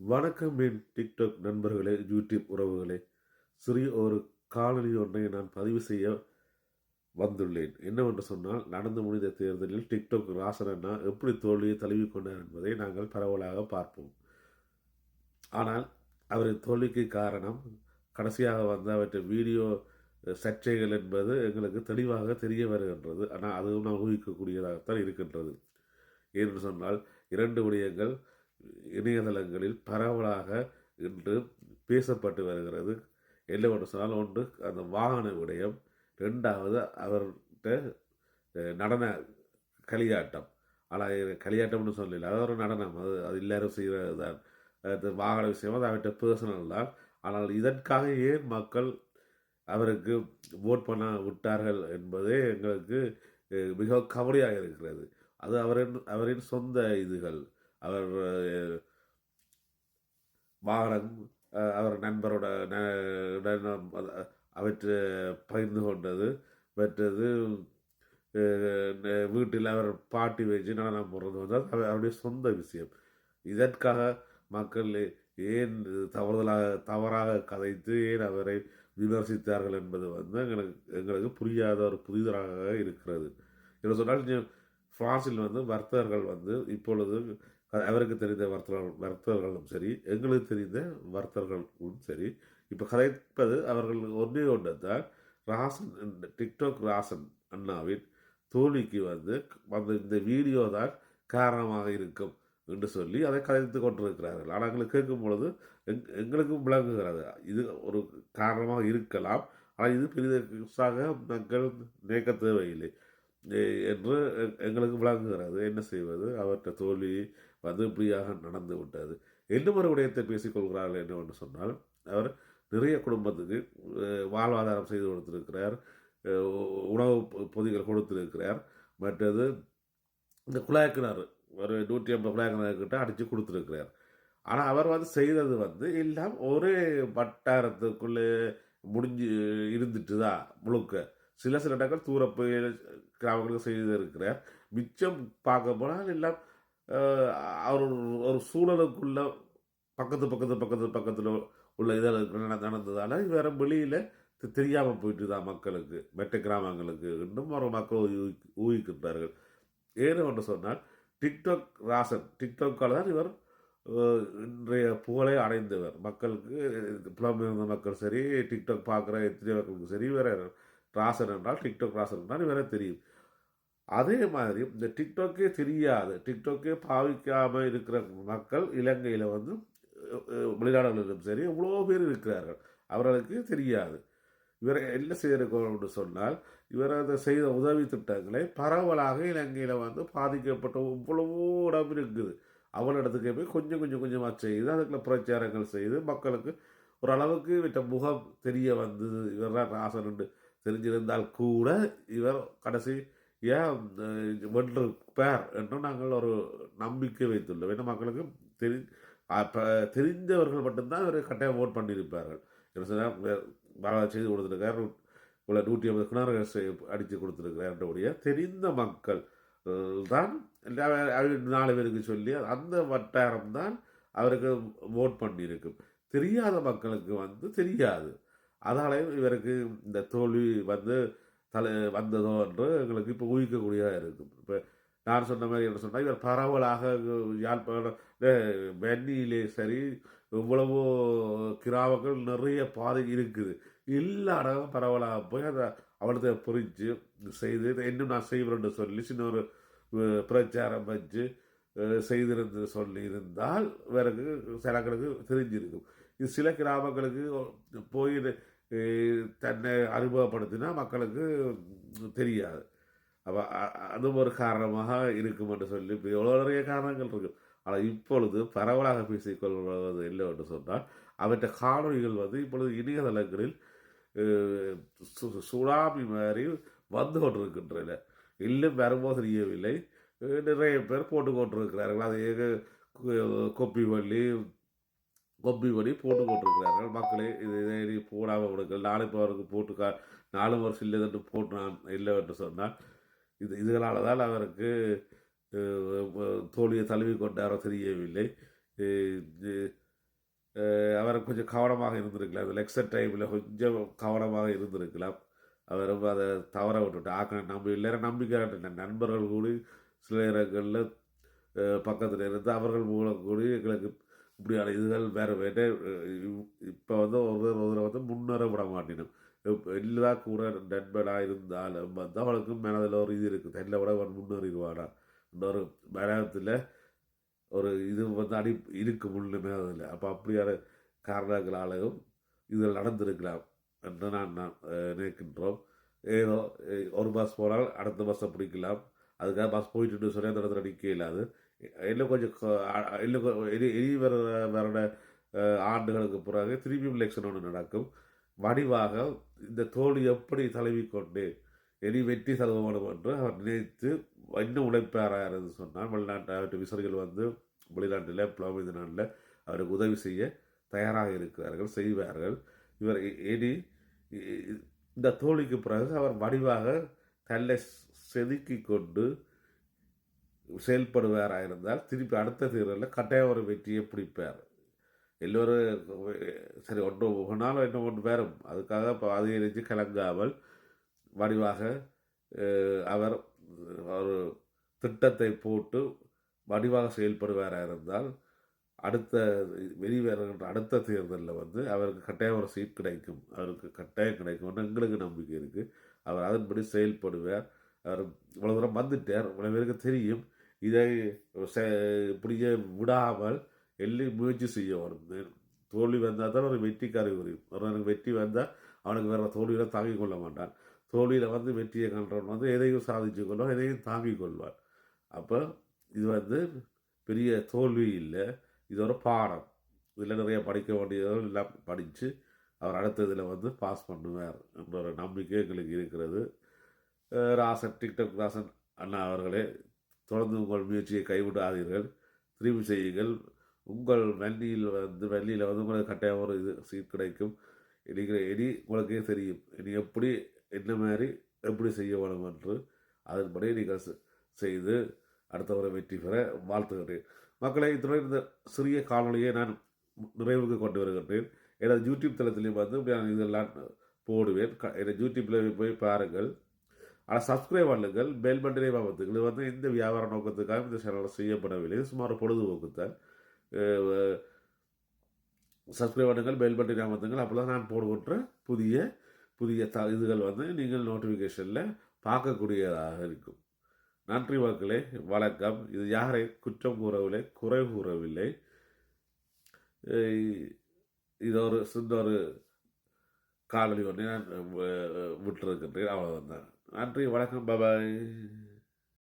வணக்கம் என் டிக்டாக் நண்பர்களே யூடியூப் உறவுகளே. சிறிய ஒரு காணொலி ஒன்றை நான் பதிவு செய்ய வந்துள்ளேன். என்னவென்று சொன்னால் நடந்து முடிந்த தேர்தலில் டிக்டாக் ராசனண்ணா எப்படி தோல்வியை தழுவி கொண்டார் என்பதை நாங்கள் பரவலாக பார்ப்போம். ஆனால் அவரின் தோல்விக்கு காரணம் கடைசியாக வந்த அவற்றை வீடியோ சர்ச்சைகள் என்பது எங்களுக்கு தெளிவாக தெரிய வருகின்றது. ஆனால் அதுவும் நான் ஊகிக்கக்கூடியதாகத்தான் இருக்கின்றது. என்று சொன்னால் இரண்டு விடயங்கள் இணையதளங்களில் பரவலாக இன்று பேசப்பட்டு வருகிறது. என்னவென்று சொன்னால் ஒன்று அந்த வாகன விடயம் ரெண்டாவது அவர்கிட்ட நடன களியாட்டம். ஆனால் களியாட்டம்னு சொல்லல அது ஒரு நடனம். அது அது எல்லாரும் செய்கிறது தான் அது வாகன விஷயம் அது அவர்கிட்ட பர்சனல் தான். ஆனால் இதற்காக ஏன் மக்கள் அவருக்கு ஓட் பண்ண விட்டார்கள் என்பதே எங்களுக்கு மிக கவலையாக இருக்கிறது. அது அவரின் அவரின் சொந்த இதுகள். அவர் வாகனம் அவர் நண்பரோட ந- அவற்றை பகிர்ந்து கொண்டது மற்றது வீட்டில் அவர் பாட்டி வச்சு நடனம் போடுறது வந்து அவர்- அவருடைய சொந்த விஷயம். இதற்காக மக்கள் ஏன் தவறுதலாக தவறாக கதைத்து ஏன் அவரை விமர்சித்தார்கள் என்பது வந்து எங்களுக்கு எங்களுக்கு புரியாத ஒரு புதிதாக இருக்கிறது. என்ன சொன்னால் இங்க பிரான்சில் வந்து வர்த்தகர்கள் வந்து இப்பொழுது அவருக்கு தெரிந்த வர்த்தகர்கள் வர்த்தகர்களும் சரி எங்களுக்கு தெரிந்த வர்த்தகர்களும் சரி இப்போ கதைப்பது அவர்கள் ஒன்றே ஒன்று தான் ராசன் டிக்டாக் ராசன் அண்ணாவின் தோல்விக்கு வந்து அந்த இந்த வீடியோ தான் காரணமாக இருக்கும் என்று சொல்லி அதை கதைத்து கொண்டிருக்கிறார்கள். ஆனால் எங்களுக்கு கேட்கும் பொழுது எங் எங்களுக்கும் விளங்குகிறது. இது ஒரு காரணமாக இருக்கலாம். ஆனால் இது பெரிதாக மக்கள் நினைக்க தேவையில்லை. என்று எங்களுக்கு விளங்குகிறது. என்ன செய்வது? அவற்றை தோல்வி வந்து இப்படியாக நடந்து விட்டது. இன்னும் ஒரு விடயத்தை பேசிக்கொள்கிறார்கள் என்னவென்று சொன்னால் அவர் நிறைய குடும்பத்துக்கு வாழ்வாதாரம் செய்து கொடுத்திருக்கிறார் உணவு பொதிகள் கொடுத்திருக்கிறார். மற்றது இந்த குழாய் கிணறு ஒரு நூற்றி ஐம்பது குழாய் அடித்து கொடுத்துருக்கிறார். ஆனால் அவர் வந்து செய்தது வந்து எல்லாம் ஒரே வட்டாரத்துக்குள்ளே முடிஞ்சு இருந்துட்டு தான் முழுக்க. சில சில இடங்கள் தூர போய் கிராமங்களுக்கு செய்திருக்கிறார் மிச்சம் பார்க்க போனால் எல்லாம் அவர் ஒரு- சூழலுக்குள்ள பக்கத்து பக்கத்து பக்கத்து பக்கத்தில் உள்ள இதில் நடந்ததால் வேற வெளியில் தெரியாமல் போயிட்டு தான் மக்களுக்கு மெட்ட கிராமங்களுக்கு இன்னும் ஒரு மக்கள் ஊகி- ஊகிக்கின்றார்கள். ஏன்னு ஒன்று சொன்னால் டிக்டாக் ராசன் டிக்டாக்கால் தான் இவர் இன்றைய புகழை அடைந்தவர். மக்களுக்கு புலம்பெயர்ந்த மக்கள் சரி டிக்டாக் பார்க்குற எத்தனை மக்களுக்கு சரி வேறு ராசன் என்றால் டிக்டாக் ராசன் என்றால் வேற தெரியும். அதே மாதிரி இந்த டிக்டாக்கே தெரியாது. டிக்டாக்கே பாவிக்காமல் இருக்கிற மக்கள் இலங்கையில் வந்து வெளிநாடுகளிலும் சரி எவ்வளோ பேர் இருக்கிறார்கள். அவர்களுக்கு தெரியாது. இவரை என்ன செய்திருக்கணும்னு சொன்னால் இவர் அதை செய்த உதவி திட்டங்களை பரவலாக இலங்கையில் வந்து பாதிக்கப்பட்ட இவ்வளவோ இடம் இருக்குது. அவளிடத்துக்கு போய் கொஞ்சம் கொஞ்சம் கொஞ்சமாக செய்து அதுக்குள்ள பிரச்சாரங்கள் செய்து மக்களுக்கு ஓரளவுக்கு விட்ட முகம் தெரிய வந்தது. இவர் தான் ராசன் தெரிஞ்சிருந்தால் கூட இவர் கடைசி ஏன் வென்று பேர் என்று நாங்கள் ஒரு நம்பிக்கை வைத்துள்ளோம். ஏன்னா மக்களுக்கு தெரி அப்போ தெரிந்தவர்கள் மட்டும்தான் இவர் கட்டாயம் ஓட் பண்ணியிருப்பார்கள். என்ன சொன்னால் செய்து கொடுத்துருக்கார் உள்ள நூற்றி ஐம்பது கிணறுகள் அடித்து கொடுத்துருக்கிறாருடைய தெரிந்த மக்கள் தான் அவர் நாலு பேருக்கு சொல்லி அந்த வட்டாரம் தான் அவருக்கு ஓட் பண்ணியிருக்கும். தெரியாத மக்களுக்கு வந்து தெரியாது. அதனால இவருக்கு இந்த தோல்வி வந்து தலை வந்ததோ என்று எங்களுக்கு இப்போ ஊகிக்கக்கூடியதாக இருக்கும். இப்போ நான் சொன்ன மாதிரி என்ன சொன்னால் இவர் பரவலாக யாழ்ப்பாணம் வெண்ணியிலே சரி இவ்வளவோ கிராமங்கள் நிறைய பாதை இருக்குது. எல்லா இடமும் பரவலாக போய் அதை அவளத்தை புரிஞ்சு செய்து இன்னும் நான் செய்வேன்னு சொல்லி சின்ன ஒரு பிரச்சாரம் வச்சு செய்திருந்து சொல்லி இருந்தால் இவருக்கு சிலங்களுக்கு தெரிஞ்சிருக்கும். இது சில கிராமங்களுக்கு போய் தன்னை அறிமுகப்படுத்தினா மக்களுக்கு தெரியாது. அப்போ அது ஒரு காரணமாக இருக்கும் என்று சொல்லி இப்போ எவ்வளோ நிறைய காரணங்கள் இருக்குது ஆனால் இப்பொழுது பரவலாக பேசிக்கொள்வது இல்லை என்று சொன்னால் அவற்றை காணொலிகள் வந்து இப்பொழுது இணையதளங்களில் சு- சுனாமி மாதிரி வந்து கொண்டிருக்கின்றன. இன்னும் வரும்போது தெரியவில்லை. நிறைய பேர் போட்டு கொண்டிருக்கிறார்கள். அதை கொப்பி வள்ளி கொப்பி பண்ணி போட்டு கொண்டிருக்கிறார்கள். மக்களே இது இதை போட போடாமல் நாளை இப்போ அவருக்கு போட்டு கா நாலு வருஷம் இல்லை என்று போட்டு நான் இல்லை என்று சொன்னால் இது இதனால தான் அவருக்கு தோழியை தழுவி கொண்டாரோ தெரியவில்லை. அவருக்கு அவர் கொஞ்சம் கவனமாக இருந்திருக்கலாம். அந்த லெக்சர் டைமில் கொஞ்சம் கவனமாக இருந்திருக்கலாம். அவர் ரொம்ப அதை தவற விட்டுட்டு ஆக்க நம்ம இல்லை நம்பிக்கை நண்பர்கள் கூடி சில நேரங்களில் பக்கத்தில் இருந்து அவர்கள் மூலம் கூடி எங்களுக்கு இப்படியான இதுகள் வேறு வேறு இப்போ வந்து ஒருவர் ஒருவரை வந்து முன்னேற விட மாட்டினோம். இப்ப எல்லா கூட நண்பனாக இருந்தாலும் வந்து அவளுக்கு மனதில் ஒரு இது இருக்குது. தெரியல விட அவன் முன்னேறிடுவானா இன்னொரு மனத்தில் ஒரு இது வந்து அடி இருக்கு முன்னுமே அதில் அப்போ அப்படியான காரணங்களாலும் இதில் நடந்திருக்கலாம் என்று நான் நான் நினைக்கின்றோம். ஏதோ ஒரு பஸ் போனால் அடுத்த பஸ்ஸை பிடிக்கலாம். அதுக்காக பஸ் போயிட்டு சொல்லி அந்த இடத்துல நிற்க இல்லாது. இன்னும் கொஞ்சம் இன்னும் எரி இனி வர வர ஆண்டுகளுக்கு பிறகு திரும்பி எலெக்ஷன் ஒன்று நடக்கும். வடிவாக இந்த தோல்வி எப்படி தழுவிக்கொண்டு எரி வெற்றி தழுவணும் என்று அவர் நினைத்து இன்னும் உழைப்பாராக என்று சொன்னால் வெளிநாட்டு அவற்றை விசர்கள் வந்து வெளிநாட்டில் புலமைந்த நாட்டில் அவருக்கு உதவி செய்ய தயாராக இருக்கிறார்கள் செய்வார்கள். இவர் இனி இந்த தோழிக்கு பிறகு அவர் வடிவாக தன்னை செதுக்கி கொண்டு செயல்படுவாராக இருந்தால் திருப்பி அடுத்த தேர்தலில் கட்டாயம் ஒரு வெற்றியை பிடிப்பார். எல்லோரும் சரி ஒன்று ஒன்றாலும் இன்னும் ஒன்று பேரும் அதுக்காக இப்போ அதிகரித்து கலங்காமல் வடிவாக அவர் ஒரு திட்டத்தை போட்டு வடிவாக செயல்படுவாராக இருந்தால் அடுத்த வெளிவருகின்ற அடுத்த தேர்தலில் வந்து அவருக்கு கட்டாயம் ஒரு சீட் கிடைக்கும். அவருக்கு கட்டாயம் கிடைக்கும்னு எங்களுக்கு நம்பிக்கை இருக்குது அவர் அதன்படி செயல்படுவார். அவர் இவ்வளோ தூரம் வந்துட்டார். இவ்வளோ பேருக்கு தெரியும். இதை செ- இப்படியே விடாமல் எள்ளி முயற்சி செய்ய வரும் தோல்வி வந்தால் தான் ஒரு வெற்றிக்காரி புரியும் ஒருவனுக்கு வெற்றி வந்தால் அவனுக்கு வேறு தோல்வியில் தாங்கிக் கொள்ள மாட்டான். தோல்வியில் வந்து வெற்றியை கண்டவன் வந்து எதையும் சாதிச்சு கொள்வான் எதையும் தாங்கிக் கொள்வான். அப்போ இது வந்து பெரிய தோல்வி இல்லை. இது ஒரு பாடம். இதில் நிறைய படிக்க வேண்டியதும் எல்லாம் படித்து அவர் அடுத்த இதில் வந்து பாஸ் பண்ணுவார் என்ற ஒரு நம்பிக்கை எங்களுக்கு இருக்கிறது. ராசன் டிக்டாக் ராசன் அண்ணா அவர்களே தொடர்ந்து உங்கள் முயற்சியை கைவிடாதீர்கள். திரும்பி செய்யுங்கள். உங்கள் வண்டியில் வந்து வண்டியில் வந்து உங்களுக்கு கட்டாயம் ஒரு இது சீட் கிடைக்கும். நீங்கள் இனி உங்களுக்கே தெரியும். இனி எப்படி என்ன மாதிரி எப்படி செய்ய வேணும் என்று. அதன்படி நீங்கள் செ- செய்து அடுத்தவரை வெற்றி பெற வாழ்த்துகிறேன். மக்களை இத்துடன் இந்த சிறிய காணொலியை நான் நிறைவுக்கு கொண்டு வருகின்றேன். எனது யூடியூப் தளத்திலையும் வந்து நான் இதெல்லாம் போடுவேன். க- எனது யூடியூப்பில் போய் பாருங்கள். ஆனால் சப்ஸ்கிரைப் பண்ணுங்கள் பெல் பட்டனை பார்த்துங்கள் இது வந்து இந்த வியாபார நோக்கத்துக்காக இந்த சேனலில் செய்யப்படவில்லை. இது சுமார் பொழுதுபோக்குத்தான் சப்ஸ்கிரைப் பண்ணுங்கள் பெல் பட்டனை அமர்த்துங்கள். அப்போ தான் நான் போடுகின்ற புதிய புதிய த இதுகள் வந்து நீங்கள் நோட்டிஃபிகேஷனில் பார்க்கக்கூடியதாக இருக்கும். நன்றி மக்களே வணக்கம். இது யாரை குற்றம் கூறவில்லை குறை கூறவில்லை. இது ஒரு சின்ன ஒரு காணொலி ஒன்றை நான் அஹ், விட்டிருக்கின்றேன். அவ்வளோதான் நன்றி வணக்கம் பபாய்